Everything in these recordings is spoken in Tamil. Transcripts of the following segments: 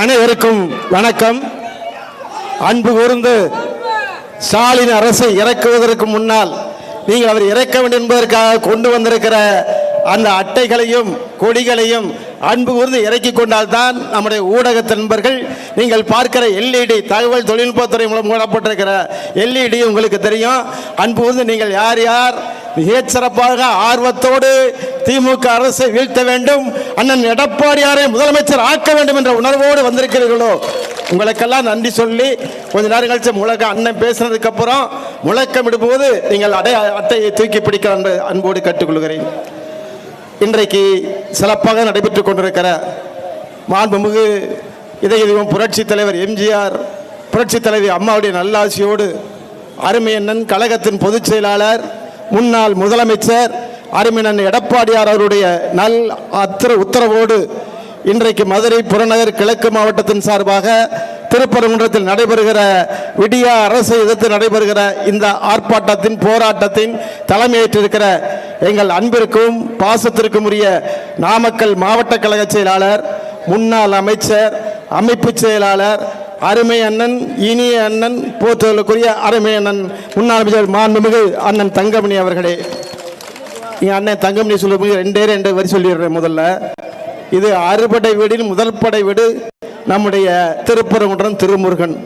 அனைவருக்கும் வணக்கம். அன்பு கூர்ந்து ஸ்டாலின் அரசை இறக்குவதற்கு முன்னால் நீங்கள் அவர் இறக்க வேண்டும் என்பதற்காக கொண்டு வந்திருக்கிற அந்த அட்டைகளையும் கொடிகளையும் அன்பு கூர்ந்து இறக்கி கொண்டால்தான் நம்முடைய ஊடக நண்பர்கள் நீங்கள் பார்க்கிற எல்இடி தகவல் தொழில்நுட்பத்துறை மூலம் மூடப்பட்டிருக்கிற எல்இடி உங்களுக்கு தெரியும். அன்பு கூர்ந்து நீங்கள் யார் யார் மிகச்சிறப்பாக ஆர்வத்தோடு திமுக அரசை வீழ்த்த வேண்டும் அண்ணன் எடப்பாடியாரை முதலமைச்சர் ஆக்க வேண்டும் என்ற உணர்வோடு வந்திருக்கிறீர்களோ உங்களுக்கெல்லாம் நன்றி சொல்லி கொஞ்ச நேரம் கழிச்சு முழக்க அண்ணன் பேசினதுக்கு அப்புறம் முழக்கம் இடும்போது நீங்கள் அடை அட்டையை தூக்கி பிடிக்க என்று அன்போடு கேட்டுக்கொள்கிறேன். இன்றைக்கு சிறப்பாக நடைபெற்றுக் கொண்டிருக்கிற மாண்புமிகு இதயம் புரட்சி தலைவர் எம்ஜிஆர் புரட்சி தலைவி அம்மாவுடைய நல்லாசியோடு அருமையண்ணன் கழகத்தின் பொதுச் செயலாளர் முன்னாள் முதலமைச்சர் அருமினன் எடப்பாடியார் அவருடைய நல் அத்திர உத்தரவோடு இன்றைக்கு மதுரை புறநகர் கிழக்கு மாவட்டத்தின் சார்பாக திருப்பரங்குன்றத்தில் நடைபெறுகிற விடியா அரசு எதிர்த்து நடைபெறுகிற இந்த ஆர்ப்பாட்டத்தின் போராட்டத்தின் தலைமையேற்றிருக்கிற எங்கள் அன்பிற்கும் பாசத்திற்கும் உரிய நாமக்கல் மாவட்ட கழக செயலாளர் முன்னாள் அமைச்சர் அமைப்பு செயலாளர் அருமை அண்ணன் இனிய அண்ணன் போற்றுதலுக்குரிய அருமை அண்ணன் முன்னாள் அமைச்சர் மாண்புமிகு அண்ணன் தங்கமணி அவர்களே. என் அண்ணன் தங்கமணி சொல்லும்போது ரெண்டே ரெண்டு வரி சொல்லிடுறேன் முதல்ல. இது அறுபடை வீடின் முதல் படை வீடு நம்முடைய திருப்பரங்குன்றம் திருமுருகன்.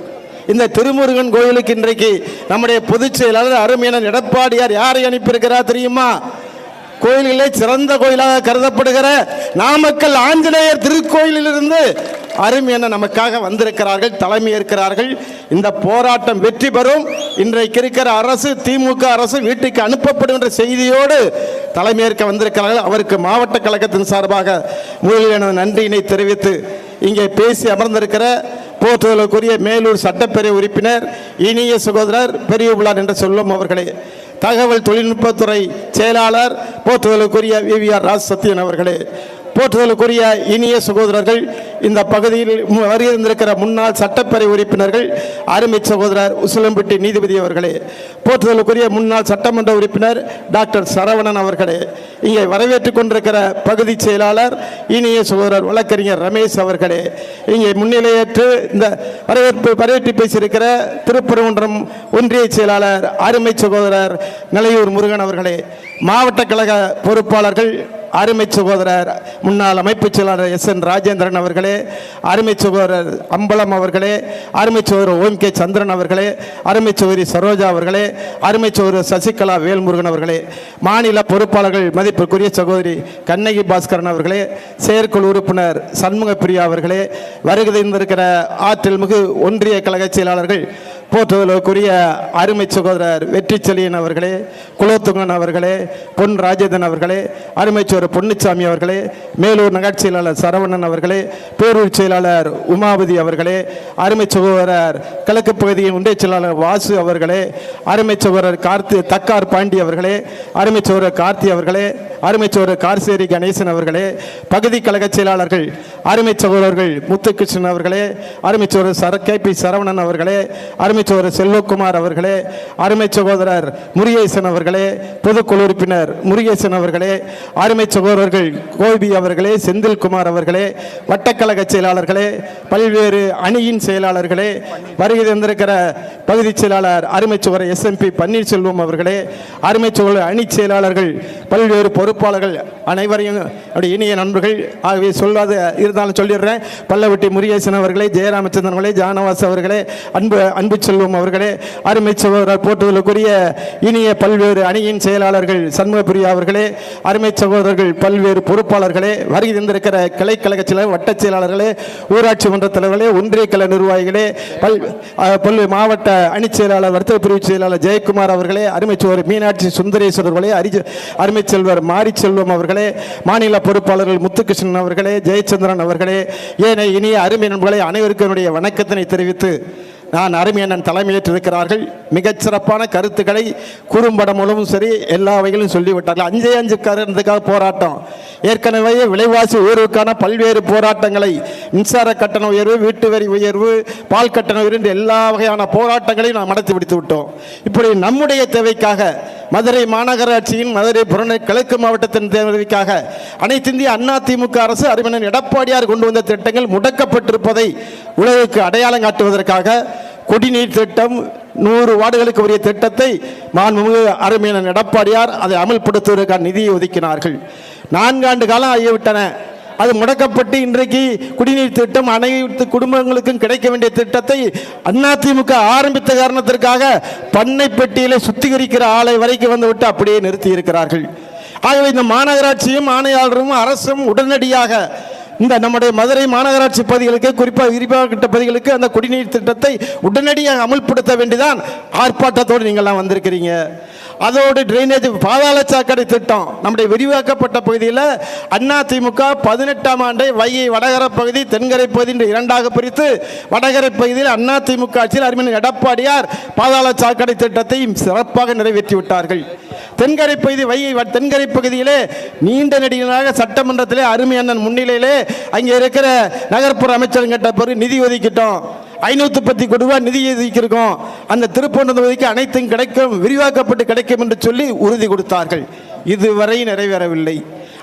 இந்த திருமுருகன் கோயிலுக்கு இன்றைக்கு நம்முடைய பொதுச் செயலாளர் அருமையான எடப்பாடியார் யாரை அனுப்பியிருக்கிறார் தெரியுமா? கோயில்களே சிறந்த கோயிலாக கருதப்படுகிற நாமக்கல் ஆஞ்சநேயர் திருக்கோயிலிலிருந்து அருமையான நமக்காக வந்திருக்கிறார்கள் தலைமை ஏற்கிறார்கள். இந்த போராட்டம் வெற்றி பெறும். இன்றைக்கு இருக்கிற அரசு திமுக அரசு வீட்டுக்கு அனுப்பப்படும் என்ற செய்தியோடு தலைமையேற்க வந்திருக்கிறார்கள். அவருக்கு மாவட்ட கழகத்தின் சார்பாக முதலில் எனது நன்றியினை தெரிவித்து இங்கே பேசி அமர்ந்திருக்கிற போற்றுதலுக்குரிய மேலூர் சட்டப்பேரவை உறுப்பினர் இனிய சகோதரர் பெரியபுலார் என்று சொல்லும் அவர்களே. தகவல் தொழில்நுட்பத்துறை செயலாளர் போற்றுதலுக்குரிய விவிஆர் ராஜ் சத்யன் அவர்களே. போற்றுதலுக்குரிய இனிய சகோதரர்கள் இந்த பகுதியில் மு- வருகின்றிருக்கிற முன்னாள் சட்டப்பேரவை உறுப்பினர்கள் அருமை சகோதரர் உசிலம்பட்டி நீதிபதி அவர்களே. போற்றுதலுக்குரிய முன்னாள் சட்டமன்ற உறுப்பினர் டாக்டர் சரவணன் அவர்களே. இங்கே வரவேற்றுக் கொண்டிருக்கிற பகுதி செயலாளர் இனிய சகோதரர் வழக்கறிஞர் ரமேஷ் அவர்களே. இங்கே முன்னிலையேற்று இந்த வரவேற்பு வரவேற்று பேசியிருக்கிற திருப்பரங்குன்றம் ஒன்றிய செயலாளர் அருமை சகோதரர் நிலையூர் முருகன் அவர்களே. மாவட்ட கழக பொறுப்பாளர்கள் அருமை சகோதரர் முன்னாள் அமைப்பு செயலாளர் எஸ் என் ராஜேந்திரன் அவர்களே அருமை சகோதரர் அம்பலம் அவர்களே அருமை சகோதரர் ஓம் கே சந்திரன் அவர்களே அருமை சகோதரி சரோஜா அவர்களே அருமை சகோதரர் சசிகலா வேல்முருகன் அவர்களே. மாநில பொறுப்பாளர்கள் மதிப்பிற்குரிய சகோதரி கண்ணகி பாஸ்கரன் அவர்களே செயற்குழு உறுப்பினர் சண்முக பிரியா அவர்களே வருகை தந்திருக்கிற ஆற்றல் மிகு ஒன்றிய கழக செயலாளர்கள் போற்றுதலுக்குரிய அருமை சகோதரர் வெற்றி செழியன் அவர்களே குலோத்துங்கன் அவர்களே பொன் ராஜேந்தன் அவர்களே அருமைச்சோர் பொன்னுச்சாமி அவர்களே மேலூர் நகர் செயலாளர் சரவணன் அவர்களே பேரூர் செயலாளர் உமாபதி அவர்களே அருமை சகோதரர் கிழக்கு பகுதியின் உண்டை செயலாளர் வாசு அவர்களே அருமை சகோதரர் கார்த்தி தக்கார் பாண்டி அவர்களே அருமை சகோதரர் கார்த்தி அவர்களே அருமை சகோதரர் கார்சேரி கணேசன் அவர்களே பகுதி கழக செயலாளர்கள் அருமை சகோதரர்கள் முத்துகிருஷ்ணன் அவர்களே அருமை சகோதரர் சர கே பி சரவணன் அவர்களே அருமை சகோதரர் செல்வகுமார் அவர்களே அருமை சகோதரர் முருகேசன் அவர்களே பொதுக்குழு உறுப்பினர் முருகேசன் அவர்களே அருமை சகோதரர்கள் கோபி அவர்களே செந்தில்குமார் அவர்களே வட்டக்கழக செயலாளர்களே பல்வேறு அணியின் செயலாளர்களே வருகை தந்திருக்கிற பகுதி செயலாளர் அருமை சுவர் எஸ்எம்பி பன்னீர்செல்வம் அவர்களே அருமை சகோதரர் அணி செயலாளர்கள் பல்வேறு பொறுப்பாளர்கள் அனைவரையும் அப்படி இனிய நண்பர்கள் ஆகவே சொல்லாத இருந்தாலும் சொல்லிடுறேன். பல்லவட்டி முருகேசன் அவர்களே ஜெயராமச்சந்திரன் அவர்களே ஜானவாஸ் அவர்களே அன்பு அன்பு செல்வம் அவர்களே அருமை சகோதரர் போற்றுதலுக்குரிய இனிய பல்வேறு அணியின் செயலாளர்கள் சண்முகப்பிரியா அவர்களே அருமை சகோதரர்கள் பல்வேறு பொறுப்பாளர்களே வருகை தந்திருக்கிற கழக செயலாளர் வட்டச் செயலாளர்களே ஊராட்சி மன்ற தலைவர்களே ஒன்றிய கல நிர்வாகிகளே பல் பல்வேறு மாவட்ட அணி செயலாளர் வர்த்தக பிரிவு செயலாளர் ஜெயக்குமார் அவர்களே அருமை சகோதரர் மீனாட்சி சுந்தரேஸ்வரர்களே அவர்களே அரி அருமை செல்வர் மாரி செல்வம் அவர்களே மாநில பொறுப்பாளர்கள் முத்துகிருஷ்ணன் அவர்களே ஜெயச்சந்திரன் அவர்களே ஏனைய இனிய அருமை நண்பர்களே அனைவருக்கும் என்னுடைய வணக்கத்தினை தெரிவித்து நான் அருமையண்ணன் தலைமையேற்றிருக்கிறார்கள். மிகச் சிறப்பான கருத்துக்களை குறும்படம் மூலமும் சரி எல்லா வகையிலும் சொல்லிவிட்டார்கள். அஞ்சே அஞ்சு காரணத்துக்காக போராட்டம். ஏற்கனவே விலைவாசி உயர்வுக்கான பல்வேறு போராட்டங்களை மின்சார கட்டண உயர்வு வீட்டு வரி உயர்வு பால் கட்டண உயர்வு என்று எல்லா வகையான போராட்டங்களையும் நாம் நடத்தி பிடித்து விட்டோம். இப்படி நம்முடைய தேவைக்காக மதுரை மாநகராட்சியின் மதுரை புறநகர் கிழக்கு மாவட்டத்தின் தேவைக்காக அனைத்து இந்திய அண்ணா திமுக அரசு அறிவினர் எடப்பாடியார் கொண்டு வந்த திட்டங்கள் முடக்கப்பட்டிருப்பதை உலகுக்கு அடையாளம் காட்டுவதற்காக குடிநீர் திட்டம் நூறு வார்டுகளுக்கு உரிய திட்டத்தை மாண்புமிகு அருமையினர் எடப்பாடியார் அதை அமல்படுத்துவதற்கான நிதியை ஒதுக்கினார்கள். நான்காண்டு காலம் ஆகிவிட்டன. அது முடக்கப்பட்டு இன்றைக்கு குடிநீர் திட்டம் அனைத்து குடும்பங்களுக்கும் கிடைக்க வேண்டிய திட்டத்தை அதிமுக ஆரம்பித்த காரணத்திற்காக பண்ணை பெட்டியில சுத்திகரிக்கிற ஆலை வரைக்கும் வந்துவிட்டு அப்படியே நிறுத்தி இருக்கிறார்கள் ஆகவே இந்த மாநகராட்சியும் ஆணையாளரும் அரசும் உடனடியாக இந்த நம்முடைய மதுரை மாநகராட்சி பகுதிகளுக்கு குறிப்பாக விரிவாக்கப்பட்ட பகுதிகளுக்கு அந்த குடிநீர் திட்டத்தை உடனடியாக அமல்படுத்த வேண்டிதான் ஆர்ப்பாட்டத்தோடு நீங்கள்லாம் வந்திருக்கிறீங்க. அதோடு ட்ரைனேஜ் பாதாள சாக்கடை திட்டம் நம்முடைய விரிவாக்கப்பட்ட பகுதியில் அண்ணா திமுக பதினெட்டாம் ஆண்டை வைகை வடகரை பகுதி தென்கரை பகுதி என்று இரண்டாக பிரித்து வடகரை பகுதியில் அண்ணா திமுக ஆட்சியில் அறிஞர் எடப்பாடியார் பாதாள சாக்கடை திட்டத்தை சிறப்பாக நிறைவேற்றிவிட்டார்கள் தென்கரை பகுதி வைகை வ- தென்கரை பகுதியிலே நீண்ட நெடிகளாக சட்டமன்றத்திலே அருமை அண்ணன் முன்னிலையிலே அங்கே இருக்கிற நகர்ப்புற அமைச்சருங்கிட்ட பிறகு நிதி ஒதுக்கிட்டோம். ஐநூற்றி பத்து கோடி ரூபாய் நிதி ஒதுக்கியிருக்கோம். அந்த திருப்பூர் ஒதுக்கி அனைத்தும் கிடைக்கும் விரிவாக்கப்பட்டு கிடைக்கும் என்று சொல்லி உறுதி கொடுத்தார்கள். இதுவரை நிறைவேறவில்லை.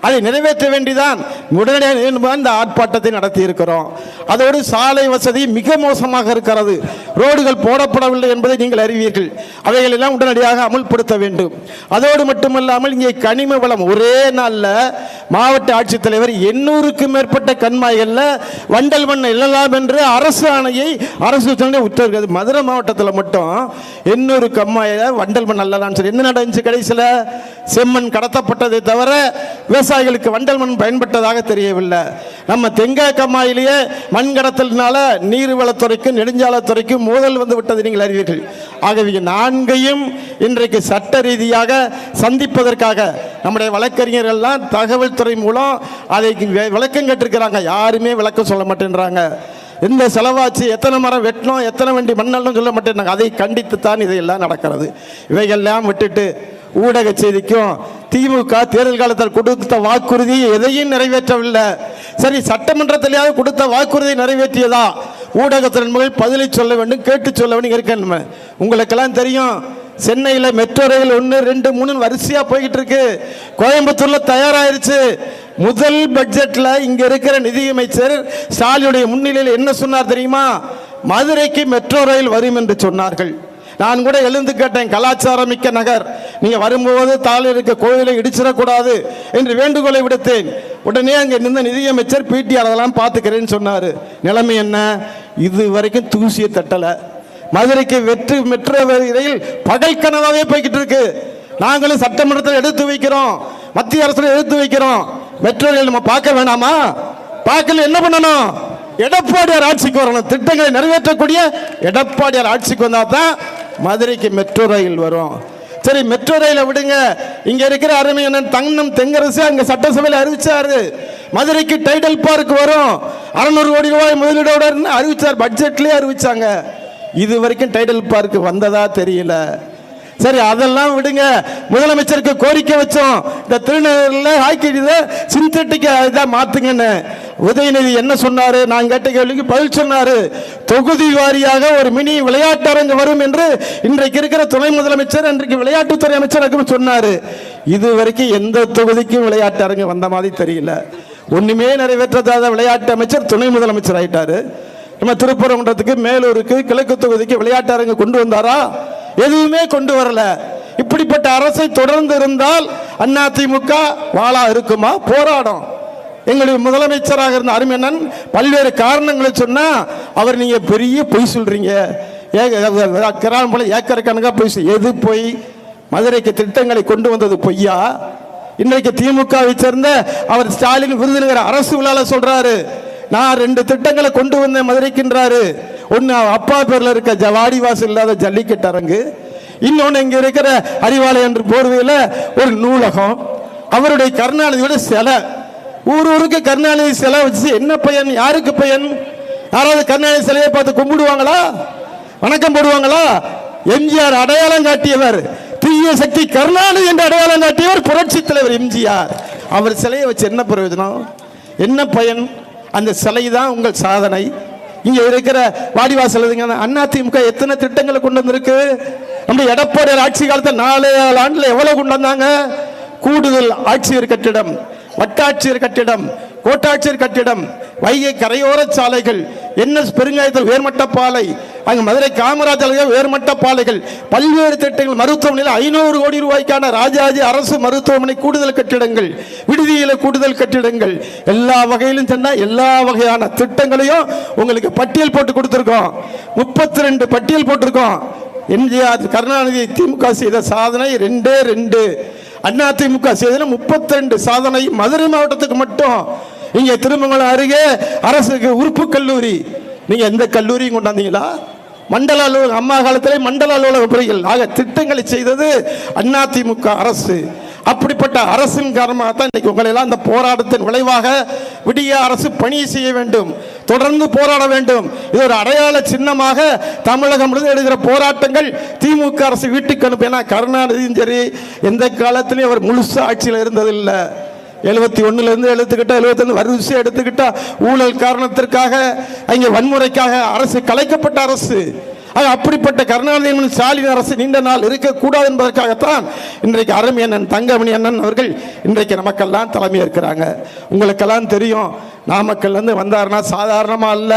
அதை நிறைவேற்ற வேண்டிதான் உடனடியாக இந்த ஆர்ப்பாட்டத்தை நடத்தி இருக்கிறோம் அதோடு சாலை வசதி மிக மோசமாக இருக்கிறது. ரோடுகள் போடப்படவில்லை என்பதை நீங்கள் அறிவீர்கள். அவைகள் எல்லாம் உடனடியாக அமுல்படுத்த வேண்டும். அதோடு மட்டுமல்லாமல் இங்கே கனிம வளம் ஒரே நாளில் மாவட்ட ஆட்சித்தலைவர் எண்ணூறுக்கும் மேற்பட்ட கண்மாய்களில் வண்டல் மண் இல்லலாம் என்று அரசு ஆணையை அரசு உத்தரவு. மதுரை மாவட்டத்தில் மட்டும் எண்ணூறு கம்மாயில் வண்டல் மண் அல்லலாம்னு சொல்லி. என்ன நடந்துச்சு கடைசியில்? செம்மண் கடத்தப்பட்டதை தவிர விவசாய விவசாயிகளுக்கு வண்டல் மண் பயன்பட்டதாக தெரியவில்லை. நம்ம தெங்காய் கம்மாயிலேயே மண் கடத்தலினால நீர்வளத்துறைக்கும் நெடுஞ்சாலைத்துறைக்கும் மோதல் வந்து விட்டது நீங்கள் அறிவீர்கள். ஆகவே நான்கையும் இன்றைக்கு சட்ட ரீதியாக சந்திப்பதற்காக நம்முடைய வழக்கறிஞர்கள்லாம் தகவல் துறை மூலம் அதை விளக்கம் கேட்டிருக்கிறாங்க. யாருமே விளக்கம் சொல்ல மாட்டேன்றாங்க. எந்த செலவாச்சு எத்தனை மரம் வெட்டணும் எத்தனை வண்டி மண்ணல்னு சொல்ல மாட்டேன் அதை கண்டித்து தான் இதையெல்லாம் நடக்கிறது. இவைகள்லாம் விட்டுட்டு ஊடக செய்திக்கும் திமுக தேர்தல் காலத்தில் கொடுத்த வாக்குறுதி எதையும் நிறைவேற்றவில்லை. சரி சட்டமன்றத்திலேயாவது கொடுத்த வாக்குறுதி நிறைவேற்றியதா? ஊடகத்தின் மகள் பதிலை சொல்ல வேண்டும் கேட்டு சொல்ல வேண்டும் இருக்கணும் உங்களுக்கெல்லாம் தெரியும் சென்னையில் மெட்ரோ ரயில் ஒன்று ரெண்டு மூணு வரிசையாக போய்கிட்டு இருக்கு கோயம்புத்தூரில் தயாராயிருச்சு. முதல் பட்ஜெட்டில் இங்கே இருக்கிற நிதியமைச்சர் ஸ்டாலினுடைய முன்னிலையில் என்ன சொன்னார் தெரியுமா? மதுரைக்கு மெட்ரோ ரயில் வரும் என்று சொன்னார்கள். நான் கூட எழுந்து கேட்டேன் கலாச்சாரம் மிக்க நகர். நீங்க வரும்போது தாழ இருக்க கோயிலை இடிச்சிடக்கூடாது என்று வேண்டுகோளை விடுத்தேன். உடனே அங்கே நின்ற நிதியமைச்சர் பிடிஆர் அதெல்லாம் பார்த்துக்கிறேன்னு சொன்னார். நிலைமை என்ன? இது வரைக்கும் தூசியை தட்டலை. மதுரைக்கு வெற்றி மெற்ற இடையில் பகல் கனவாகவே போய்கிட்டு இருக்கு. நாங்களும் சட்டமன்றத்தில் எடுத்து வைக்கிறோம். மத்திய அரசு எடுத்து வைக்கிறோம். மெட்ரோ ரயில் நம்ம பார்க்க வேணாமா? பார்க்கல என்ன பண்ணணும்? எடப்பாடியார் ஆட்சிக்கு வரணும். திட்டங்களை நிறைவேற்றக்கூடிய எடப்பாடியார் ஆட்சிக்கு வந்தால் தான் மதுரைக்கு மெட்ரோ ரயில் வரும். சரி மெட்ரோ ரயிலை விடுங்க. இங்க இருக்கிற அருமையான தங்கம் தெங்கரசு அங்க சட்டசபையில் அறிவிச்சாரு. மதுரைக்கு டைடல் பார்க் வரும். அறுநூறு கோடி ரூபாய் முதலீடோட அறிவிச்சார். பட்ஜெட்லயே அறிவிச்சாங்க. இது வரைக்கும் டைடல் பார்க் வந்ததா தெரியல. சரி அதெல்லாம் விடுங்க. முதலமைச்சருக்கு கோரிக்கை வச்சோம். இந்த திருநகரில் ஹாக்கி இதை சிந்தட்டிக்க இதாக மாற்றுங்கன்னு உதயநிதி என்ன சொன்னார்? நான் கேட்ட கேள்விக்கு பதில் சொன்னார். தொகுதி வாரியாக ஒரு மினி விளையாட்டரங்கு வரும் என்று இன்றைக்கு இருக்கிற துணை முதலமைச்சர் இன்றைக்கு விளையாட்டுத்துறை அமைச்சருக்கும் சொன்னார். இது வரைக்கும் எந்த தொகுதிக்கும் விளையாட்டு அரங்கு வந்த மாதிரி தெரியல. ஒன்றுமே நிறைவேற்றதாத விளையாட்டு அமைச்சர் துணை முதலமைச்சர் ஆயிட்டாரு. நம்ம திருப்பரங்குன்றத்துக்கு மேலூருக்கு கிழக்கு தொகுதிக்கு விளையாட்டு அரங்கு கொண்டு வந்தாரா? எதுவுமே கொண்டு வரல. இப்படிப்பட்ட அரசை தொடர்ந்து இருந்தால் அதிமுக வாழா இருக்குமா? போராடும். எங்களுடைய முதலமைச்சராக இருந்த அருமையண்ணன் பல்வேறு காரணங்களை சொன்னால் அவர் நீங்கள் பெரிய பொய் சொல்கிறீங்க கிராமம் போல ஏக்கர் கணக்காக பொய் எது பொய்? மதுரைக்கு திட்டங்களை கொண்டு வந்தது பொய்யா? இன்றைக்கு திமுகவை சேர்ந்த அவர் ஸ்டாலின் விருதுநகர் அரசு விழாவில் சொல்கிறாரு நான் ரெண்டு திட்டங்களை கொண்டு வந்தேன் மதுரைக்கின்றாரு. ஒன்று அப்பா பேரில் இருக்க ஜவாடி வாசல் இல்லாத ஜல்லிக்கட்டு அரங்கு. இன்னொன்று இங்கே இருக்கிற அறிவாலயம் என்று போர்வையில் ஒரு நூலகம். அவருடைய கருணாநிதியோட சிலை. ஊர் ஊருக்கு கருணாநிதி சிலை வச்சு என்ன பயன்? யாருக்கு பயன்? யாராவது கருணாநிதி சிலையை பார்த்து கும்பிடுவாங்களா? வணக்கம் போடுவாங்களா? எம்ஜிஆர் அடையாளம் காட்டியவர். தீய சக்தி கருணாநிதி என்று அடையாளம் காட்டியவர் புரட்சி தலைவர் எம்ஜிஆர். அவர் சிலையை வச்சு என்ன பிரயோஜனம்? என்ன பயன்? அந்த சிலை தான் உங்கள் சாதனை. இங்க இருக்கிற வாடிவாசல் அண்ணா திமுக எத்தனை திட்டங்களை கொண்டு வந்திருக்கு? நம்ம எடப்பாடி ஆட்சி காலத்தை நாலு ஏழு ஆண்டுல எவ்வளவு கொண்டு வந்தாங்க? கூடுதல் ஆட்சியர் கட்டிடம். வட்டாட்சியர் கட்டிடம் கோட்டாட்சியர் கட்டிடம் வைகை கரையோர சாலைகள் என்எஸ் பெருங்காயத்தில் உயர்மட்ட பாலை அங்கு மதுரை காமராஜர் உயர்மட்ட பாலைகள் பல்வேறு திட்டங்கள் மருத்துவமனையில் ஐநூறு கோடி ரூபாய்க்கான ராஜாஜி அரசு மருத்துவமனை கூடுதல் கட்டிடங்கள் விடுதியில கூடுதல் கட்டிடங்கள் எல்லா வகையிலும் சொன்னால் எல்லா வகையான திட்டங்களையும் உங்களுக்கு பட்டியல் போட்டு கொடுத்துருக்கோம். முப்பத்தி ரெண்டு பட்டியல் போட்டிருக்கோம். எம்ஜிஆர் கருணாநிதி திமுக செய்த சாதனை ரெண்டே ரெண்டு. அண்ணா திமுக செய்தது முப்பத்தி ரெண்டு சாதனை. மதுரை மாவட்டத்துக்கு மட்டும். இங்க திருமங்கலம் அருகே அரசுக்கு உறுப்பு கல்லூரி. நீங்க எந்த கல்லூரியும் கொண்டாந்தீங்களா? மண்டல அலுவலகம் அம்மா காலத்திலே மண்டல அலுவலக பிரிவுகள். ஆக திட்டங்களை செய்தது அண்ணா அரசு. அப்படிப்பட்ட அரசின் காரணமாக தான் இன்னைக்கு உங்களை எல்லாம் போராட்டத்தின் விளைவாக விடிய அரசு பணி செய்ய வேண்டும். தொடர்ந்து போராட வேண்டும். இது ஒரு அடையாள சின்னமாக தமிழகம் முழுவதும் எடுக்கிற போராட்டங்கள் திமுக அரசு வீட்டுக்கு அனுப்பினா ஏன்னா கருணாநிதியும் சரி எந்த காலத்திலையும் அவர் முழுசா ஆட்சியில் இருந்ததில்லை. எழுபத்தி ஒன்றுலேருந்து இருந்து எழுத்துக்கிட்டா எழுபத்தி வரிசை எடுத்துக்கிட்டா ஊழல் காரணத்திற்காக அங்கே வன்முறைக்காக அரசு கலைக்கப்பட்ட அரசு. ஆக அப்படிப்பட்ட கருணாநிதி ஸ்டாலின் அரசு நீண்ட நாள் இருக்கக்கூடாது என்பதற்காகத்தான் இன்றைக்கு அருமை அண்ணன் தங்கமணி அண்ணன் அவர்கள் இன்றைக்கு நமக்கெல்லாம் தலைமை இருக்கிறாங்க உங்களுக்கெல்லாம் தெரியும் நாமக்கல்லேருந்து வந்தார்னா வந்தாருன்னா அல்ல.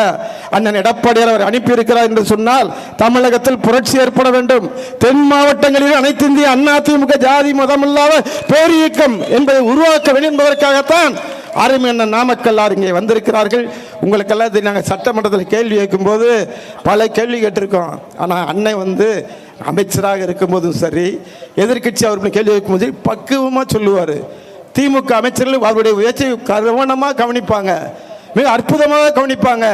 அண்ணன் எடப்பாடியார் அவர் அனுப்பி இருக்கிறார் என்று சொன்னால் தமிழகத்தில் புரட்சி ஏற்பட வேண்டும். தென் மாவட்டங்களில் அனைத்து இந்திய அண்ணா திமுக ஜாதி மதம் இல்லாத பேரியக்கம் என்பதை உருவாக்க வேண்டும் என்பதற்காகத்தான் அருமை நாமக்கல் நாமக்கல்லார் இங்கே வந்திருக்கிறார்கள். உங்களுக்கெல்லாம் இது நாங்கள் சட்டமன்றத்தில் கேள்வி கேட்கும்போது பல கேள்வி கேட்டிருக்கோம். ஆனால் அன்னை வந்து அமைச்சராக இருக்கும்போதும் சரி எதிர்க்கட்சி அவர் கேள்வி கேட்கும்போது பக்குவமாக சொல்லுவார். திமுக அமைச்சர்கள் அவருடைய உயர்ச்சியை கவனமாக கவனிப்பாங்க. மிக அற்புதமாக கவனிப்பாங்க.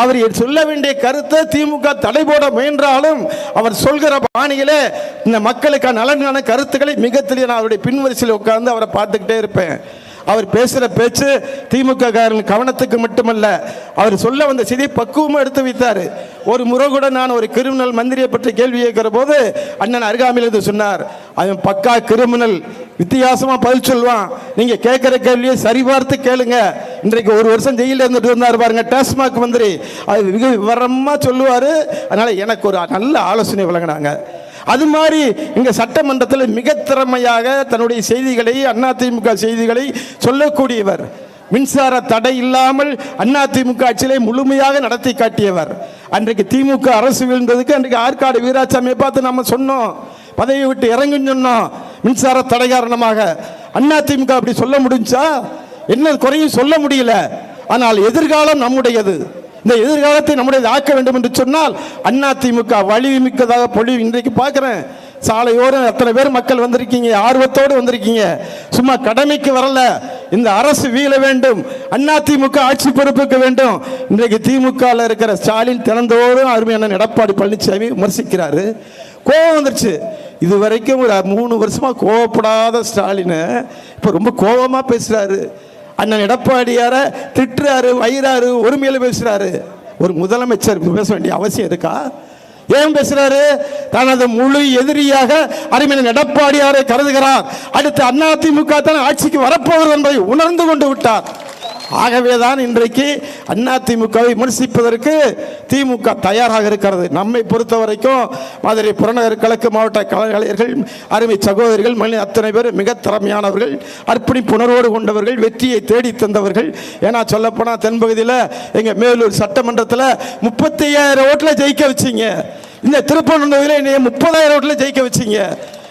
அவர் சொல்ல வேண்டிய கருத்தை திமுக தடை போட முயன்றாலும் அவர் சொல்கிற பாணியிலே இந்த மக்களுக்கான நலனான கருத்துக்களை மிக தெளிய நான் அவருடைய பின்வரிசையில் உட்கார்ந்து அவரை பார்த்துக்கிட்டே இருப்பேன். அவர் பேசுகிற பேச்சு திமுக காரன் கவனத்துக்கு மட்டுமல்ல அவர் சொல்ல வந்த செய்தியை பக்குவமாக எடுத்து வைத்தார். ஒரு முறை கூட நான் ஒரு கிரிமினல் மந்திரியை பற்றி கேள்வி கேட்கிற போது அண்ணன் அருகாமையில் இருந்து சொன்னார் அவன் பக்கா கிரிமினல் வித்தியாசமாக பதில் சொல்லுவான். நீங்கள் கேட்குற கேள்வியை சரிபார்த்து கேளுங்க. இன்றைக்கு ஒரு வருஷம் ஜெயிலில் இருந்துட்டு இருந்தார் பாருங்க டாஸ்மாக் மந்திரி. அது மிக விவரமாக சொல்லுவார். அதனால் எனக்கு ஒரு நல்ல ஆலோசனை வழங்கினாங்க. அது மாதிரி இங்கே சட்டமன்றத்தில் மிக திறமையாக தன்னுடைய செய்திகளை அதிமுக செய்திகளை சொல்லக்கூடியவர். மின்சார தடை இல்லாமல் அதிமுக ஆட்சியிலே முழுமையாக நடத்தி காட்டியவர். அன்றைக்கு திமுக அரசு வீழ்ந்ததுக்கு அன்றைக்கு ஆற்காடு வீராசாமியை பார்த்து நம்ம சொன்னோம். பதவியை விட்டு இறங்குன்னு சொன்னோம் மின்சார தடை காரணமாக. அதிமுக அப்படி சொல்ல முடிஞ்சா என்ன குறையும் சொல்ல முடியல. ஆனால் எதிர்காலம் நம்முடையது. இந்த எதிர்காலத்தை நம்முடைய ஆக்க வேண்டும் என்று சொன்னால் அதிமுக வலிமிக்கதாக பொழிவு இன்றைக்கு பார்க்குறேன். சாலையோரம் அத்தனை பேர் மக்கள் வந்திருக்கீங்க ஆர்வத்தோடு வந்திருக்கீங்க. சும்மா கடமைக்கு வரல. இந்த அரசு வீழ வேண்டும். அதிமுக ஆட்சி பொறுப்புக்கு வேண்டும். இன்றைக்கு திமுகவில் இருக்கிற ஸ்டாலின் திறந்தோறும் அருமையான எடப்பாடி பழனிசாமி விமர்சிக்கிறாரு. கோபம் வந்துருச்சு. இது வரைக்கும் ஒரு மூணு வருஷமாக கோவப்படாத ஸ்டாலினை. இப்போ ரொம்ப கோபமாக பேசுகிறாரு அண்ணன் எடப்பாடியார திட்டுறாரு வயிறாரு ஒருமையில பேசுறாரு. ஒரு முதலமைச்சர் பேச வேண்டிய அவசியம் இருக்கா? ஏன் பேசுறாரு? தனது முழு எதிரியாக அருமையின் எடப்பாடியாரை கருதுகிறார். அடுத்து அதிமுக தான் ஆட்சிக்கு வரப்போகிறது என்பதை உணர்ந்து கொண்டு விட்டார். ஆகவேதான் இன்றைக்கு அதிமுகவை விமர்சிப்பதற்கு திமுக தயாராக இருக்கிறது. நம்மை பொறுத்த வரைக்கும் மதுரை புறநகர் கிழக்கு மாவட்ட கலைஞர்கள் அருமை சகோதரிகள் மனித அத்தனை பேர் மிக திறமையானவர்கள் அர்ப்பணிப்புணர்வோடு கொண்டவர்கள் வெற்றியை தேடி தந்தவர்கள். ஏன்னா சொல்லப்போனால் தென்பகுதியில் எங்கள் மேலூர் சட்டமன்றத்தில் முப்பத்தி ஐயாயிரம் ஓட்டில் ஜெயிக்க வச்சிங்க. இந்த திருப்பணந்தொகுதியில் என்னைய முப்பதாயிரம் ஓட்டில் ஜெயிக்க வச்சிங்க.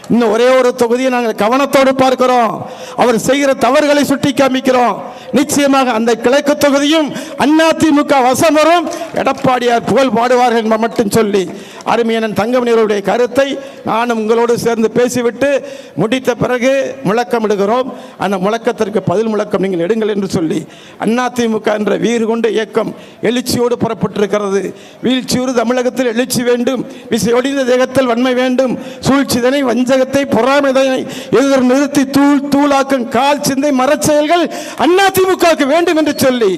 இன்னும் ஒரே ஒரு தொகுதியை நாங்கள் கவனத்தோடு பார்க்கிறோம். அவர் செய்கிற தவறுகளை சுட்டி காமிக்கிறோம் நிச்சயமாக அந்த கிழக்கு தொகுதியும் அதிமுக வசம் வரும். எடப்பாடியார் புகழ் பாடுவார்கள் என்பதை மட்டும் சொல்லி அருமையான தங்கமணியருடைய கருத்தை நானும் உங்களோடு சேர்ந்து பேசிவிட்டு முடித்த பிறகு முழக்கம் முழக்கமிடுகிறோம். அந்த முழக்கத்திற்கு பதில் முழக்கம் நீங்கள் எடுங்கள் என்று சொல்லி அதிமுக என்ற வீறு கொண்ட இயக்கம் எழுச்சியோடு புறப்பட்டிருக்கிறது. வீழ்ச்சியோடு தமிழகத்தில் எழுச்சி வேண்டும். விசையொடிந்த தேகத்தில் வன்மை வேண்டும். சூழ்ச்சிதனை வஞ்சகத்தை பொறாமைதனை எதிர் நிறுத்தி தூள் தூளாக்கும் கால் சிந்தை மரச்செயல்கள் அதிமுக திமுகவுக்கு வேண்டும் என்று சொல்லி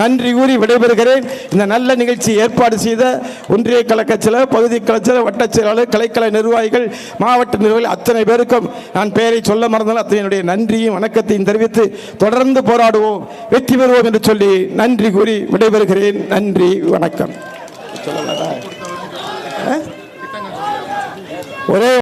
நன்றி கூறி விடைபெறுகிறேன். இந்த நல்ல நிகழ்ச்சி ஏற்பாடு செய்த ஒன்றிய கழகச்சில பகுதி கலச்சல வட்டச் செயலாளர் கலைக்கலை நிர்வாகிகள் மாவட்ட நிர்வாகிகள் அத்தனை பேருக்கும் நான் பெயரை சொல்ல மறந்தால் அத்தனையுடைய நன்றியும் வணக்கத்தையும் தெரிவித்து தொடர்ந்து போராடுவோம் வெற்றி பெறுவோம் என்று சொல்லி நன்றி கூறி விடைபெறுகிறேன். நன்றி வணக்கம். ஒரே